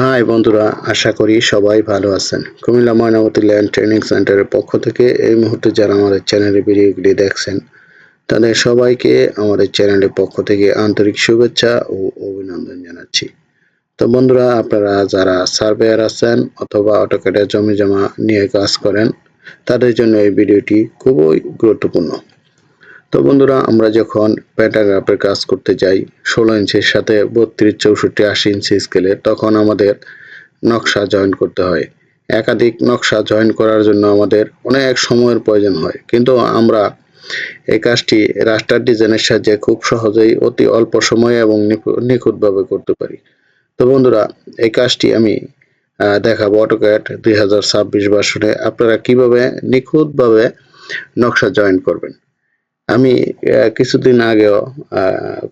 High বন্ধুরা, আশা করি সবাই ভালো আছেন। কুমিল্লা ময়নামতি ল্যান্ড ট্রেনিং সেন্টারের পক্ষ থেকে এই মুহূর্তে যারা আমাদের চ্যানেলের ভিডিওগুলি দেখছেন, তাদের সবাইকে আমাদের চ্যানেলের পক্ষ থেকে আন্তরিক শুভেচ্ছা ও অভিনন্দন জানাচ্ছি। তো বন্ধুরা, আপনারা যারা সার্ভেয়ার আছেন অথবা অটোকেটে জমি জমা নিয়ে কাজ করেন, তাদের জন্য এই ভিডিওটি খুবই গুরুত্বপূর্ণ। তো বন্ধুরা, আমরা যখন প্যান্টাগ্রাফের কাজ করতে যাই, ষোলো ইঞ্চির সাথে বত্রিশ চৌষট্টি আশি ইঞ্চি স্কেলে তখন আমাদের নকশা জয়েন করতে হয়। একাধিক নকশা জয়েন করার জন্য আমাদের অনেক সময়ের প্রয়োজন হয়। কিন্তু আমরা এই কাজটি রাস্টার ডিজাইনের সাহায্যে খুব সহজেই অতি অল্প সময়ে এবং নিখুঁতভাবে করতে পারি। তো বন্ধুরা, এই কাজটি আমি দেখাবো অটোক্যাট দুই হাজার ছাব্বিশ ভার্সনে আপনারা কীভাবে নিখুঁতভাবে নকশা জয়েন করবেন? আমি কিছুদিন আগেও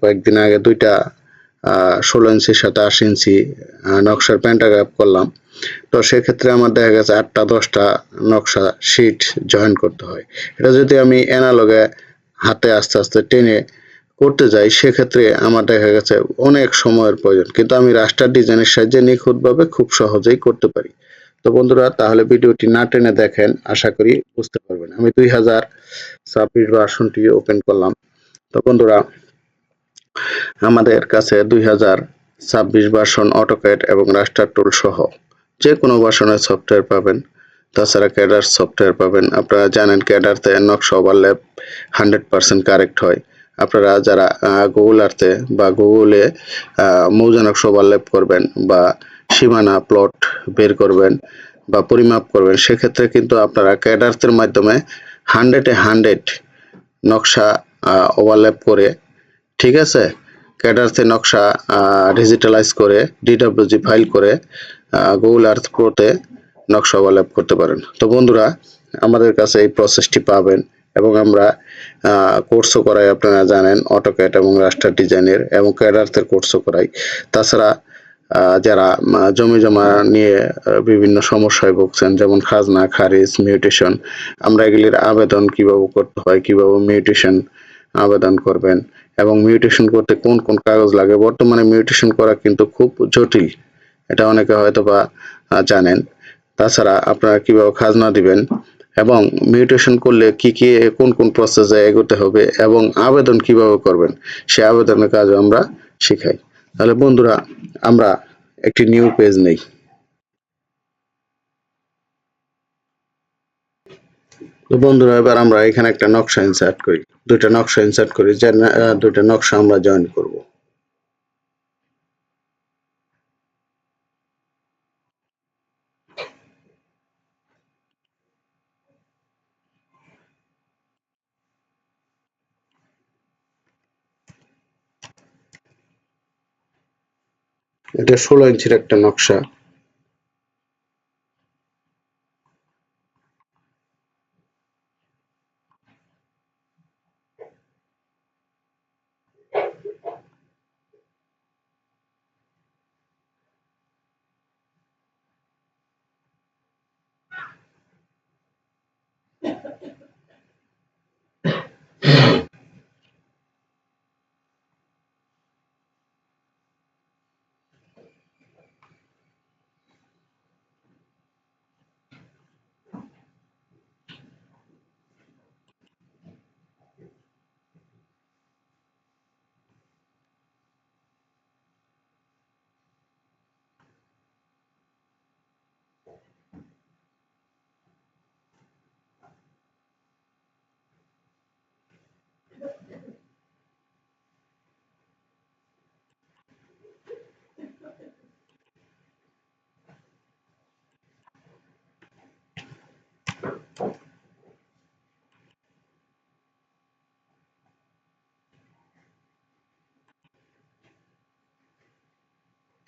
কয়েকদিন আগে দুইটা ষোলো ইঞ্চির সাথে আশি ইঞ্চি নকশার প্যান্টাগ্রাফ করলাম। তো সেক্ষেত্রে আমার দেখা গেছে আটটা, দশটা নকশা শিট জয়েন করতে হয়। এটা যদি আমি অ্যানালগে হাতে আস্তে আস্তে টেনে করতে যাই, সেক্ষেত্রে আমার দেখা গেছে অনেক সময়ের প্রয়োজন। কিন্তু আমি রাস্টার ডিজাইনের সাহায্যে নিখুঁতভাবে খুব সহজেই করতে পারি। তো বন্ধুরা, তাহলে ভিডিওটি না টেনে দেখেন, আশা করি বুঝতে পারবেন। আমি দুই হাজার ছাব্বিশ ভার্সনটি ওপেন করলাম। তো বন্ধুরা, আমাদের কাছে দুই হাজার ছাব্বিশ ভার্সন অটোক্যাড এবং রাস্টার টুল সহ যে কোনো ভার্সনের সফটওয়্যার পাবেন। তাছাড়া ক্যাডার সফটওয়্যার পাবেন। আপনারা জানেন, ক্যাডারতে নকশা ওভারল্যাপ হান্ড্রেড পার্সেন্ট কারেক্ট হয়। আপনারা যারা গুগল আর্থে বা গুগলে মৌজা নকশা ওভারল্যাপ করবেন বা সীমানা প্লট বের করবেন বা পরিমাপ করবেন, সেক্ষেত্রে কিন্তু আপনারা ক্যাডার্থের মাধ্যমে হান্ড্রেডে হান্ড্রেড নকশা ওভারল্যাপ করে, ঠিক আছে? ক্যাডার্থে নকশা ডিজিটালাইজ করে ডিডাব্লিউজি ফাইল করে গুগল আর্থ প্রোতে নকশা ওভারল্যাপ করতে পারেন। তো বন্ধুরা, আমাদের কাছে এই প্রসেসটি পাবেন এবং আমরা কোর্সও করাই, আপনারা জানেন অটোক্যাট এবং রাস্টার ডিজাইনের এবং ক্যাডার্থের কোর্সও করাই। তাছাড়া যারা জমি জমা নিয়ে বিভিন্ন সমস্যায় ভুগছেন, যেমন খাজনা, খারিজ মিউটেশন আমরা এগুলির আবেদন কীভাবে করতে হয়, কীভাবে মিউটেশন আবেদন করবেন, এবং মিউটেশন করতে কোন কোন কাগজ লাগে? বর্তমানে মিউটেশন করা কিন্তু খুব জটিল, এটা অনেকে হয়তো বা জানেন। তাছাড়া আপনারা কীভাবে খাজনা দিবেন, এবং মিউটেশন করলে কি কি, কোন কোন প্রসেসে এগোতে হবে, এবং আবেদন কীভাবে করবেন, সে আবেদনের কাজও আমরা শিখাই। তাহলে বন্ধুরা, আমরা একটি নিউ পেজ নেই। তো বন্ধুরা, এবার আমরা এখানে একটা নকশা ইনসার্ট করি। দুইটা নকশা ইনসার্ট করি, যে দুইটা নকশা আমরা জয়েন করব। এটা ষোলো ইঞ্চির একটা নকশা।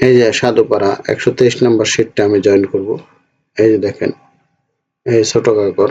এই যে সাধুপাড়া, একশো তেইশ নম্বর সিটটা আমি জয়েন করব। এই যে দেখেন, এই ছোট কাকর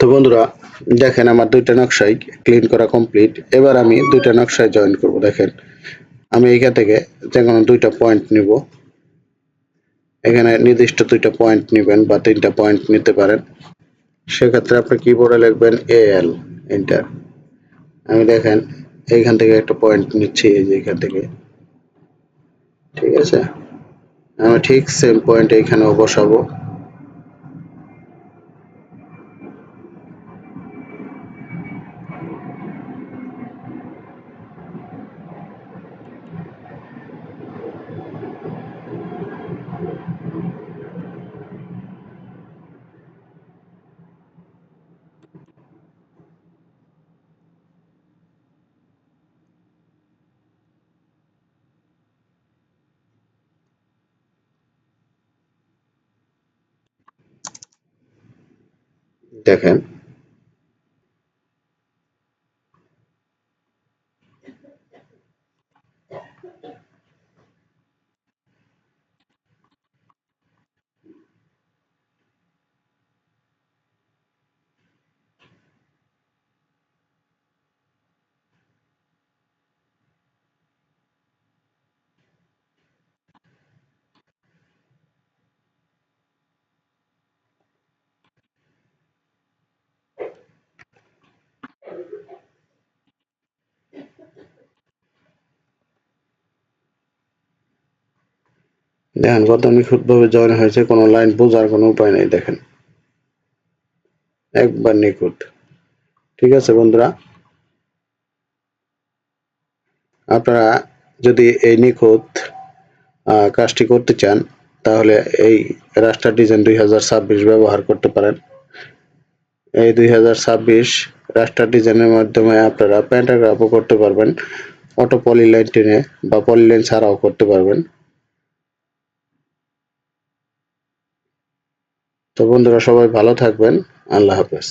তো বন্ধুরা, দেখেন আমার দুইটা নকশাই ক্লিন করা কমপ্লিট এবার আমি দুইটা নকশায় জয়েন করব, দেখেন। আমি এখান থেকে যে কোনো দুইটা পয়েন্ট নিব। এখানে নির্দিষ্ট দুইটা পয়েন্ট নেবেন বা তিনটা পয়েন্ট নিতে পারেন। সেক্ষেত্রে আপনি কিবোর্ডে লিখবেন এ এল এন্টার আমি দেখেন, এইখান থেকে একটা পয়েন্ট নিচ্ছি, এই যে এখান থেকে। ঠিক আছে? আমি ঠিক সেম পয়েন্ট এইখানেও বসাবো। দেখেন। দেখেন কত নিখুঁতভাবে জয়েন হয়েছে, কোনো লাইন বোঝার কোনো উপায় নেই, দেখেন। একবার নিখুঁত। ঠিক আছে, বন্ধুরা? আপনারা যদি এই নিখুঁত কাজটি করতে চান, তাহলে এই রাস্টার ডিজাইন দুই হাজার ছাব্বিশ ব্যবহার করতে পারেন। এই দুই হাজার ছাব্বিশ রাস্টার ডিজাইনের মাধ্যমে আপনারা প্যান্টাগ্রাফও করতে পারবেন, অটো পলিলাইন টেনে বা পলিলাইন ছাড়াও করতে পারবেন। তো বন্ধুরা সবাই ভালো থাকবেন, আল্লাহ হাফেজ।